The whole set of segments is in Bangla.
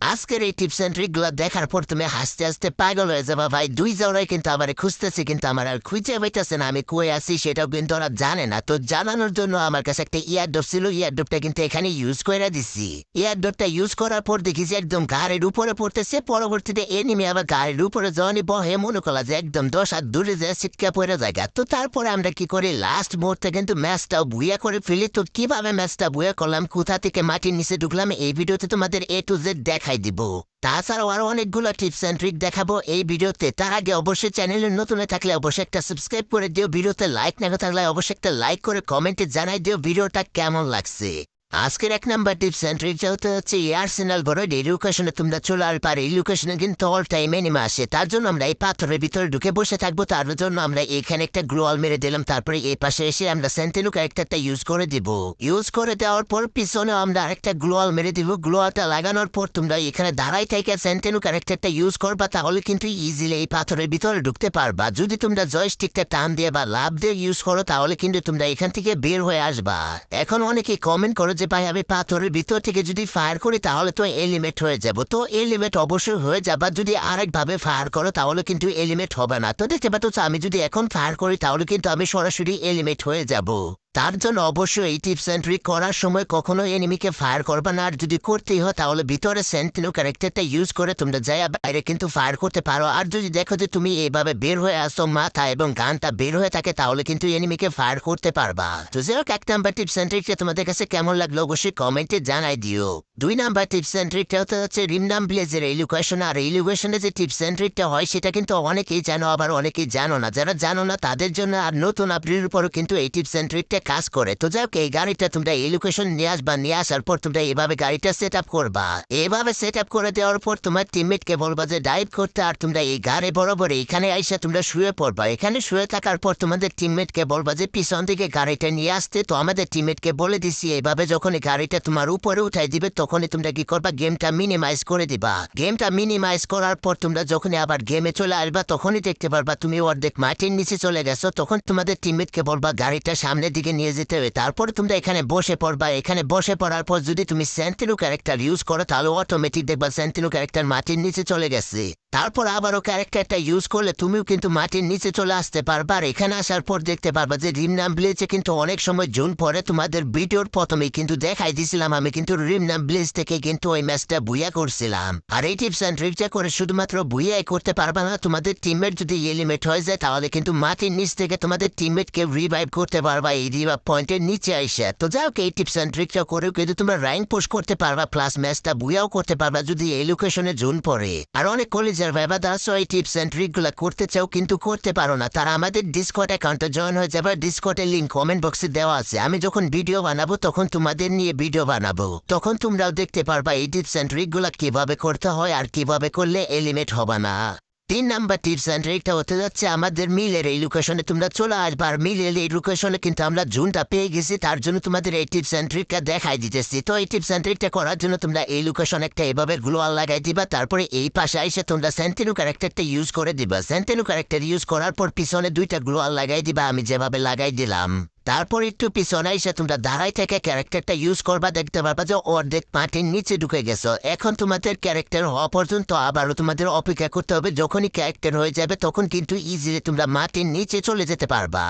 আজকের এই টিপস অ্যান্ড ট্রিকগুলো দেখার পর তুমি হাসতে হাসতে পাগল হয়ে যাবা ভাই। দুই জনাই কিন্তু আমার খুঁজতেছে, কিন্তু আমার আর খুঁজে পাইতেছে না। আমি কই আছি সেটাও কিন্তু ওরা জানে না। তো জানানোর জন্য আমার কাছে একটা ইয়ারডপ ছিল ইয়ারডপটা কিন্তু এখানে ইউজ করে দিছি। ইয়ারডপটা ইউজ করার পর দেখি যে একদম গাড়ির উপরে পড়তেছে, পরবর্তীতে এনিমি আবার গাড়ির উপরে যখনই বহে, মনে করা যে একদম দশ হাত দূরে যায় ছিটকা পড়ে জায়গা। তো তারপরে আমরা কি করি? লাস্ট মুহূর্তে কিন্তু ম্যাচটা বুয়া করে ফেলি। তো কীভাবে ম্যাচটা বুয়া করলাম? কোথা থেকে মাটির নিচে ঢুকলাম? এই ভিডিওতে তোমাদের এ টু জেড দেখাই দিব। তাছাড়াও আরও অনেকগুলো টিপস অ্যান্ড ট্রিক দেখাবো এই ভিডিওতে। তার আগে অবশ্যই চ্যানেলে নতুন থাকলে অবশ্যই একটা সাবস্ক্রাইব করে দিও। ভিডিওতে লাইক না থাকলে অবশ্যই একটা লাইক করে কমেন্টে জানাই দিও ভিডিওটা কেমন লাগছে। আজকের এক নাম্বার টিপস অ্যান্ড ট্রিকটা হতে হচ্ছে আর্সেনাল বড় এই লোকেশনে তোমরা চলে আর পারে এই লোকেশনে কিন্তু অল টাইম এনিমে আসে তার জন্য আমরা এই পাথরের ভিতরে ঢুকে বসে থাকব তার জন্য আমরা এখানে একটা গ্লোয়াল মেরে দিলাম তারপরে এই পাশে এসে আমরা সেন্টেনু ক্যারেক্টারটা ইউজ করে দিব ইউজ করে দেওয়ার পর পিছনে আমরা আরেকটা গ্লোয়াল মেরে দিব গ্লোয়ালটা লাগানোর পর তোমরা এখানে দাঁড়াই থেকে সেন্টেনু ক্যারেক্টারটা ইউজ করবা তাহলে কিন্তু ইজিলি এই পাথরের ভিতরে ঢুকতে পারবা যদি তোমরা জয়স্টিকটা টান দিয়ে বা লাভ দিয়ে ইউজ করো তাহলে কিন্তু তোমরা এখান থেকে বের হয়ে আসবা এখন অনেকে কমেন্ট করো যে ভাই, আমি পাথরের ভিতর থেকে যদি ফায়ার করি, তাহলে তো এলিমেট হয়ে যাব। তো এলিমেট অবশ্যই হয়ে যাবা। যদি আরেকভাবে ফায়ার করো, তাহলে কিন্তু এলিমেট হবে না। তো দেখতে পাচ্ছ, আমি যদি এখন ফায়ার করি, তাহলে কিন্তু আমি সরাসরি এলিমেট হয়ে যাব। তার জন্য অবশ্যই এই টিপস ট্রিক করার সময় কখনো এনিমিকে ফায়ার করবা না। আর যদি করতেই হয়, তাহলে ভিতরে সেন্টিনো ক্যারেক্টারটা ইউজ করে তোমরা যাই বাইরে কিন্তু ফায়ার করতে পারো। আর যদি দেখো যে তুমি এইভাবে বের হয়ে আসো মাথা এবং গানটা বের হয়ে থাকে, তাহলে কিন্তু এনিমিকে ফায়ার করতে পারবা। তো যাই হোক, এক নাম্বার টিপস অ্যান্ড ট্রিকটা তোমাদের কাছে কেমন লাগল অবশ্যই কমেন্টে জানাই দিও। দুই নাম্বার টিপস অ্যান্ড ট্রিকটা হতে হচ্ছে রিমনাম ব্লেজের এলিকুয়েশন আর এলিকুয়েশনে যে টিপস অ্যান্ড ট্রিকটা হয়, সেটা কিন্তু অনেকেই জানো, আবার অনেকেই জানো না। যারা জানো না, তাদের জন্য আর নতুন আপডেটের উপরও কিন্তু এই টিপস অ্যান্ড ট্রিকটা কাজ করে। তো যাই এই গাড়িটা তোমরা এই লোকেশন নিয়ে আসবা, নিয়ে আসার পর তোমরা এভাবে গাড়িটা সেট আপ করবা। এভাবে সেট আপ করে দেওয়ার পর তোমার টিমমেটকে বলবা যে ডাইভ করতে আর তোমরা এই গাড়ি বরাবর এখানে আইসা তোমরা শুয়ে পড়বা। এখানে শুয়ে থাকার পর তোমাদের টিমমেটকে বলবা যে, পিছন দিকে গাড়িটা নিয়ে আসতে। তো আমাদের টিমমেটকে বলে দিছি এইভাবে যখন গাড়িটা তোমার উপরে উঠাই দিবে, তখনই তোমরা কি করবা? গেমটা মিনিমাইজ করে দিবা। গেমটা মিনিমাইজ করার পর তোমরা যখনই আবার গেমে চলে আসবা, তখনই দেখতে পারবা তুমি অর্ধেক মাটির নিচে চলে গেছো। তখন তোমাদের টিমমেটকে বলবা, গাড়িটা সামনের দিকে নিয়ে যেতে হবে। তারপরে তোমরা এখানে বসে পড়বা। এখানে বসে পড়ার পর যদি তুমি সেন্টিনো ক্যারেক্টার ইউজ করো, তাহলে অটোমেটিক দেখবা সেন্টিনো ক্যারেক্টার মাটির নিচে চলে গেছে। তারপর আবারও ক্যারেক্টারটা ইউজ করলে তুমিও কিন্তু মাটির নিচে চলে আসতে পারবা। আর এখানে আসার পর দেখতে পারবা যে রিম নাম ব্লেজে কিন্তু অনেক সময় জুন পরে তোমাদের ভিডিওর প্রথমেই কিন্তু দেখাই দিছিলাম, আমি কিন্তু রিম নাম ব্লেজ থেকে কিন্তু ওই ম্যাচটা বুইয়া করছিলাম। আর এই টিপস অ্যান্ড ট্রিকটা করে শুধুমাত্র বুইয়াই করতে পারবা না, তোমাদের টিমমেট যদি এলিমেট হয়ে যায়, তাহলে কিন্তু মাটির নিচ থেকে তোমাদের টিমমেটকে রিভাইভ করতে পারবা, এই রিভাইভ পয়েন্টের নিচে আইসে। তো যাই হোক, এই টিপস অ্যান্ড ট্রিকটা করেও কিন্তু তোমরা র্যাঙ্ক পোস্ট করতে পারবা প্লাস ম্যাচটা বুয়াও করতে পারবা যদি এই লোকেশনে জুন পরে। আর অনেক কলেজের ভাইবা দাস ওই টিপস অ্যান্ড ট্রিকগুলো করতে চাও কিন্তু করতে পারো না। তারা আমাদের ডিসকট অ্যাকাউন্টে জয়েন হয়ে যাবে। ডিসকটের লিঙ্ক কমেন্ট বক্সে দেওয়া আছে। আমি যখন ভিডিও বানাবো, তখন তোমাদের নিয়ে ভিডিও বানাবো। তখন তোমরাও দেখতে পারবা এই টিপস অ্যান্ড ট্রিকগুলো কীভাবে করতে হয় আর কীভাবে করলে এলিমেট হবে না। তিন নাম্বার টিপস অ্যান্ড ট্রিকটা হতে যাচ্ছে আমাদের মিলের এই লোকেশনে তোমরা চলে আসবে আর মিলের এই লোকেশনে কিন্তু আমরা জুনটা পেয়ে গেছি, তার জন্য তোমাদের এই টিপস অ্যান্ড ট্রিকটা দেখাই দিতেছি। তো এই টিপস অ্যান্ড ট্রিকটা করার জন্য তোমরা এই লোকেশন একটা এভাবে গ্লোয়াল লাগাই দিবা, তারপরে এই পাশে এসে তোমরা সেন্টেনু ক্যারেক্টারটা ইউজ করে দিবা। সেন্টেনু ক্যারেক্টার ইউজ করার পর পিছনে দুইটা গ্লোয়াল লাগাই দিবা, আমি যেভাবে লাগাই দিলাম। তারপর একটু পিছনে এসে তোমরা দাঁড়াই থেকে ক্যারেক্টারটা ইউজ করবা, দেখতে পারবা যে অর্ধেক মাটির নিচে ঢুকে গেছো। এখন তোমাদের ক্যারেক্টার হওয়া পর্যন্ত আবারও তোমাদের অপেক্ষা করতে হবে, যখনই ক্যারেক্টার হয়ে যাবে তখন কিন্তু ইজিলি তোমরা মাটির নিচে চলে যেতে পারবা।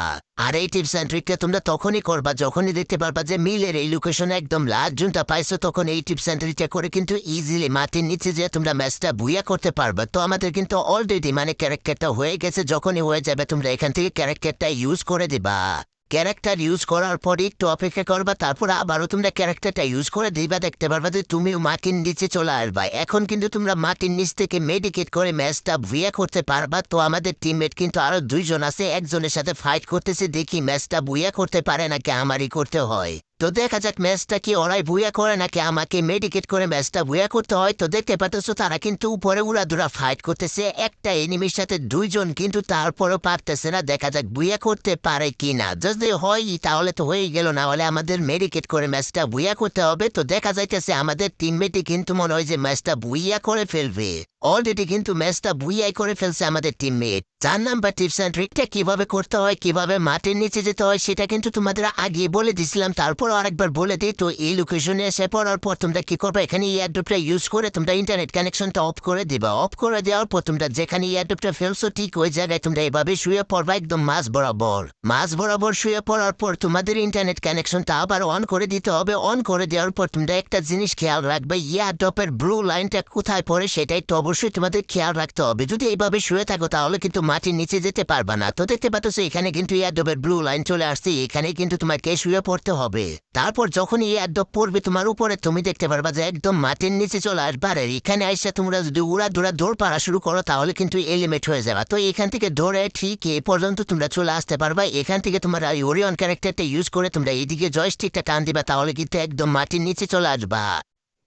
আর এই টিপস অ্যান্ড ট্রিকটা তোমরা তখনই করবা, যখনই দেখতে পারবা যে মিলের এই লোকেশনে একদম লাস্ট জুনটা পাইছো, তখন এই টিপস অ্যান্ড ট্রিকটা করে কিন্তু ইজিলি মাটির নিচে যে তোমরা ম্যাচটা বুইয়া করতে পারবা। তো আমাদের কিন্তু অলরেডি মানে ক্যারেক্টারটা হয়ে গেছে, যখনই হয়ে যাবে তোমরা এখান থেকে ক্যারেক্টারটা ইউজ করে দিবা। ক্যারেক্টার ইউজ করার পরে একটু অপেক্ষা করবা তারপর আবারও তোমরা ক্যারেক্টারটা ইউজ করে দিবা। দেখতে পারবা যে তুমিও মাটির নিচে চলে আসবা। এখন কিন্তু তোমরা মাটির নিচ থেকে মেডিকেট করে ম্যাচটা বুয়া করতে পারবা। তো আমাদের টিমমেট কিন্তু আরও দুইজন আছে, একজনের সাথে ফাইট করতেছে, দেখি ম্যাচটা বুয়া করতে পারে নাকি আমারই করতে হয়। তো দেখা যাক ম্যাচটা কি ওরাই বুয়া করে নাকি আমাকে মেডিকেট করে ম্যাচটা বুয়া করতে হয়? তো দেখতে পাচ্ছ, তারা কিন্তু উপরে উড়াদুরা ফাইট করতেছে। একটা এনিমির সাথে দুইজন কিন্তু তারপরও পারতেছে না। দেখা যাক বুয়া করতে পারে কি না যদি হয়, তাহলে তো হয়ে গেল। না হলে আমাদের মেডিকেট করে ম্যাচটা বুয়া করতে হবে। তো দেখা যাইতেছে, আমাদের টিমমেটই কিন্তু মনে হয় যে ম্যাচটা বুইয়া করে ফেলবে। অলরেডি কিন্তু ম্যাচটা বুইয়াই করে ফেলছে আমাদের টিমমেট চার নাম্বার টিপস অ্যান্ড ট্রিকটা কীভাবে করতে হয়, কীভাবে মাটির নিচে যেতে হয়, সেটা কিন্তু তোমাদের আগে বলে দিছিলাম, তারপর আরেকবার বলে দিই, তো এই লোকেশনে এসে পড়ার পর তোমরা কি করবে? এখানে ইয়ারড্রপটা ইউজ করে তোমরা ইন্টারনেট কানেকশনটা অফ করে দিবা। অফ করে দেওয়ার পর তোমরা যেখানে ইয়ারড্রপটা ফেলছো, ঠিক ওই জায়গায় তোমরা এভাবে শুয়ে পড়বা, একদম মাছ বরাবর। মাছ বরাবর শুয়ে পড়ার পর তোমাদের ইন্টারনেট কানেকশনটা আবার অন করে দিতে হবে। অন করে দেওয়ার পর তোমরা একটা জিনিস খেয়াল রাখবে ইয়ারড্রপের ব্লু লাইনটা কোথায় পড়ে সেটাই তো অবশ্যই তোমাদের খেয়াল রাখতে হবে। যদি এইভাবে শুয়ে থাকো, তাহলে কিন্তু মাটির নিচে যেতে পারবা না। তো দেখতে পাচ্ছ, এখানে কিন্তু ইয়ারড্রপের ব্লু লাইন চলে আসছে। এখানে কিন্তু তোমাকে শুয়ে পড়তে হবে। তারপর যখন ইয়ারড্রপ পড়বে তোমার উপরে, তুমি দেখতে পারবা যে একদম মাটির নিচে চলে আসবে। আর এখানে আইসা তোমরা যদি উড়া দৌড়া দৌড় পাড়া শুরু করো, তাহলে কিন্তু এলিমেট হয়ে যাবে। তো এখান থেকে দৌড়ে ঠিক এ পর্যন্ত তোমরা চলে আসতে পারবা। এখান থেকে তোমরা ওরিয়ন ক্যারেক্টারটা ইউজ করে তোমরা এইদিকে জয়স্টিকটা টান দিবা, তাহলে কিন্তু একদম মাটির নিচে চলে আসবা।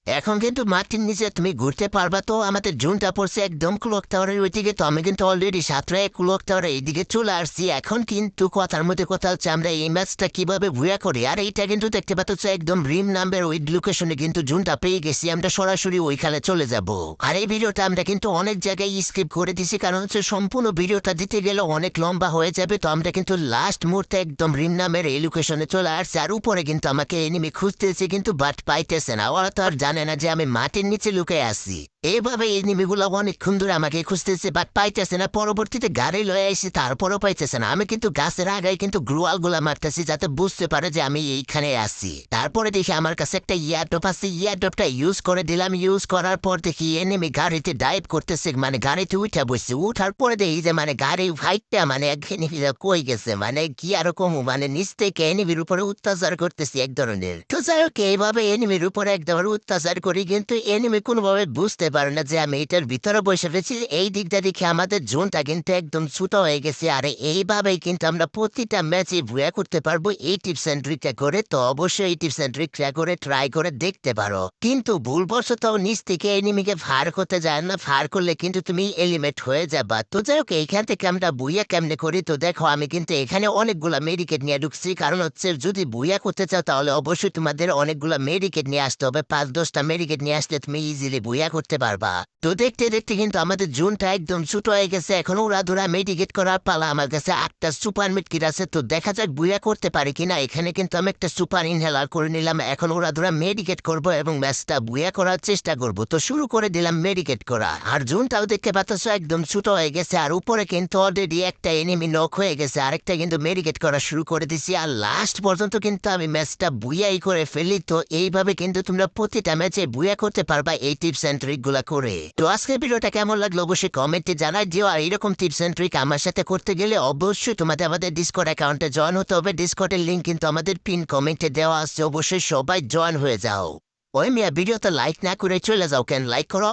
এখন কিন্তু মাটির নিচে তুমি ঘুরতে পারবা তো? আমাদের জুনটা পড়ছে একদম ক্লক টাওয়ারের ওইদিকে তো আমি কিন্তু অলরেডি সাতটায় ক্লক টাওয়ারের এইদিকে চলে আসছি। এখন কিন্তু কথার মধ্যে কথা হচ্ছে আমরা এই ম্যাচটা কীভাবে ভুয়া করি? আর এইটা কিন্তু দেখতে পাচ্ছ একদম রিম নাম্বার ওই লোকেশনে কিন্তু জুনটা পেয়ে গেছি। আমরা সরাসরি ওইখানে চলে যাব। আর এই ভিডিওটা আমরা কিন্তু অনেক জায়গায় স্কিপ করে দিছি। কারণ হচ্ছে সম্পূর্ণ ভিডিওটা দিতে গেলে অনেক লম্বা হয়ে যাবে। তো আমরা কিন্তু লাস্ট মুহূর্তে একদম রিম নামের এই লোকেশনে চলে আসছি। আর উপরে কিন্তু আমাকে এনিমি খুঁজতেছে কিন্তু বাট পাইতেছে না। ওরা তো আর জানে না যে আমি মাটির নিচে লুকে আছি। এইভাবে এনিমিগুলো অনেকক্ষণ ধরে আমাকে খুঁজতেছে বাট পাইতেছে না পরবর্তীতে গাড়ি লয়ে আসি তারপরও পাইতেছে না আমি কিন্তু গাছের আগায় কিন্তু গ্রুয়ালগুলা মারতেছি যাতে বুঝতে পারে যে আমি এইখানে আসছি তারপরে দেখি আমার কাছে একটা ইয়ারডপ আছে ইয়ারডপটা ইউজ করে দিলাম। ইউজ করার পর দেখি এনিমি গাড়িতে ডাইভ করতেছে মানে গাড়িতে উঠে বসছে। উঠার পরে দেখি যে মানে গাড়ি ফাইটটা মানে একখানি কই গেছে মানে কি আর কমু মানে নিচ থেকে এনিমির উপরে অত্যাচার করতেছি এক ধরনের। তো যাই হোক, এইভাবে এনিমির উপরে এক ধরনের অত্যাচার করি কিন্তু এনিমি কোনোভাবে বুঝতে পারে না যে আমি এটার ভিতরে বসে রয়েছি। এই দিকটা দেখে আমাদের জোনটা কিন্তু একদম ছোট হয়ে গেছে। আর এইভাবেই কিন্তু আমরা প্রতিটা ম্যাচে ভুয়া করতে পারব। এই টিপস অ্যান্ড ট্রিকটা করে তো অবশ্যই এই টিপস অ্যান্ড ট্রিকটা করে ট্রাই করে দেখতে পারো। কিন্তু ভুলবশত নিচ থেকে এনিমিকে ফার করতে যায় না। ফার করলে কিন্তু তুমি এলিমেট হয়ে যাবা। তো যাই হোক, এইখান থেকে আমরা বুইয়া কেমনে করি? তো দেখো, আমি কিন্তু এখানে অনেকগুলা মেডিকেট নিয়ে ঢুকছি। কারণ হচ্ছে যদি বুইয়া করতে চাও তাহলে অবশ্যই তোমাদের অনেকগুলা মেডিকেট নিয়ে আসতে হবে। পাঁচ দশটা মেডিকেট নিয়ে আসলে তুমি ইজিলি বুইয়া করতে পারবা। তো দেখতে দেখতে কিন্তু আমাদের জুনটা একদম ছোট হয়ে গেছে। এখন ওরা ধরা মেডিকেট করার পালা আমার কাছে আটটা সুপার মিটকিট আছে। তো দেখা যাক বুইয়া করতে পারি কিনা। এখানে কিন্তু আমি একটা সুপার ইনহেলার করে নিলাম। এখন ওরা ধরা মেডিকেট করব এবং ম্যাচটা বুইয়া করার চেষ্টা করব। তো শুরু করে দিলাম মেডিকেট করা। আর জুনটাও দেখতে পাচ্ছ একদম ছোট হয়ে গেছে। আর উপরে কিন্তু অলরেডি একটা এনিমি নক হয়ে গেছে। আরেকটা কিন্তু মেডিকেট করা শুরু করে দিছি। আর লাস্ট পর্যন্ত কিন্তু আমি ম্যাচটা বুইয়াই করে ফেলি। তো এইভাবে কিন্তু তোমরা প্রতিটা ম্যাচে বুয়া করতে পারবা এই টিপস অ্যান্ড ট্রিকগুলো করে। তো আজকের ভিডিওটা কেমন লাগল অবশ্যই কমেন্টে জানাই দিও, আর এরকম টিপস অ্যান্ড ট্রিক আমার সাথে করতে গেলে অবশ্যই তোমাদের আমাদের ডিসকর্ড অ্যাকাউন্টে জয়েন হতে হবে। ডিসকর্ডের লিঙ্ক কিন্তু আমাদের পিন কমেন্টে দেওয়া আসছে অবশ্যই সবাই জয়েন হয়ে যাও। ওই মিয়া, ভিডিওতে লাইক না করে চলে যাও, কেন? লাইক করো।